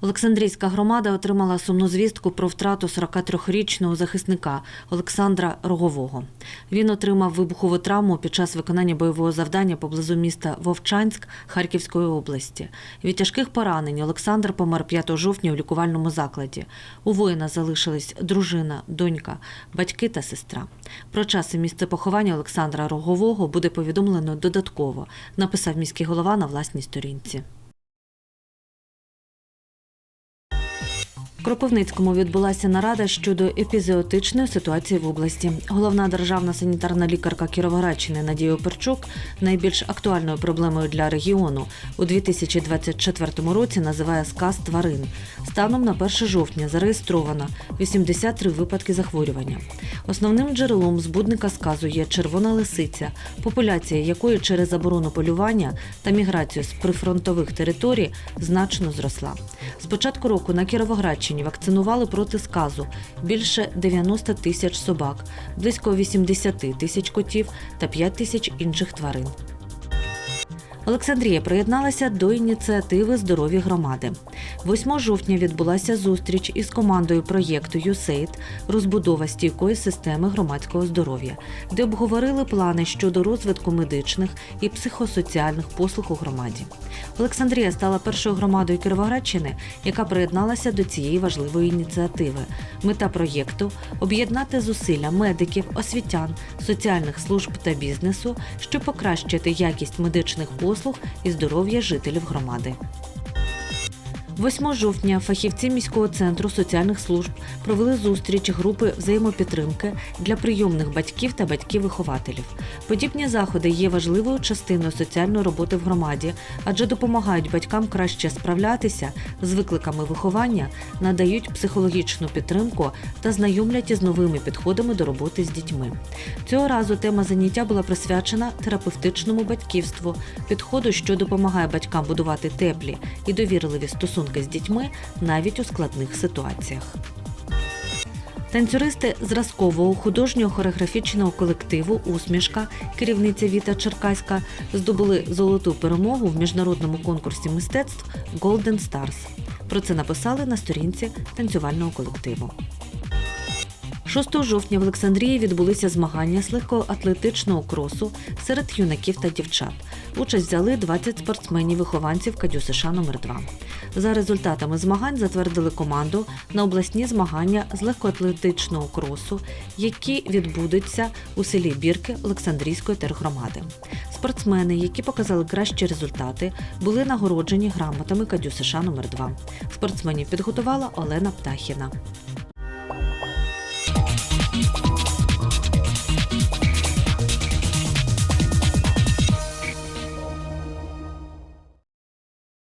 Олександрійська громада отримала сумну звістку про втрату 43-річного захисника Олександра Рогового. Він отримав вибухову травму під час виконання бойового завдання поблизу міста Вовчанськ Харківської області. Від тяжких поранень Олександр помер 5 жовтня у лікувальному закладі. У воїна залишились дружина, донька, батьки та сестра. Про час і місце поховання Олександра Рогового буде повідомлено додатково, написав міський голова на власній сторінці. Кропивницькому відбулася нарада щодо епізеотичної ситуації в області. Головна державна санітарна лікарка Кіровоградщини Надія Оперчук найбільш актуальною проблемою для регіону у 2024 році називає сказ тварин. Станом на 1 жовтня зареєстровано 83 випадки захворювання. Основним джерелом збудника сказу є червона лисиця, популяція якої через заборону полювання та міграцію з прифронтових територій значно зросла. З початку року на Кіровоградщині вакцинували проти сказу більше 90 тисяч собак, близько 80 тисяч котів та 5 тисяч інших тварин. Олександрія приєдналася до ініціативи Здорові громади. 8 жовтня відбулася зустріч із командою проєкту «ЮСЕЙД» розбудова стійкої системи громадського здоров'я, де обговорили плани щодо розвитку медичних і психосоціальних послуг у громаді. Олександрія стала першою громадою Кіровоградщини, яка приєдналася до цієї важливої ініціативи. Мета проєкту об'єднати зусилля медиків, освітян, соціальних служб та бізнесу, щоб покращити якість медичних послуг і здоров'я жителів громади. 8 жовтня фахівці міського центру соціальних служб провели зустріч групи взаємопідтримки для прийомних батьків та батьків-вихователів. Подібні заходи є важливою частиною соціальної роботи в громаді, адже допомагають батькам краще справлятися з викликами виховання, надають психологічну підтримку та знайомлять із новими підходами до роботи з дітьми. Цього разу тема заняття була присвячена терапевтичному батьківству, підходу, що допомагає батькам будувати теплі і довірливі стосунки з дітьми навіть у складних ситуаціях. Танцюристи зразкового художнього хореографічного колективу Усмішка, керівниця Віта Черкаська, здобули золоту перемогу в міжнародному конкурсі мистецтв Golden Stars. Про це написали на сторінці танцювального колективу. 6 жовтня в Олександрії відбулися змагання з легкоатлетичного кросу серед юнаків та дівчат. Участь взяли 20 спортсменів-вихованців Кадю США номер 2 За результатами змагань затвердили команду на обласні змагання з легкоатлетичного кросу, які відбудуться у селі Бірки Олександрійської тергромади. Спортсмени, які показали кращі результати, були нагороджені грамотами Кадю США номер 2 Спортсменів підготувала Олена Птахіна. Bye.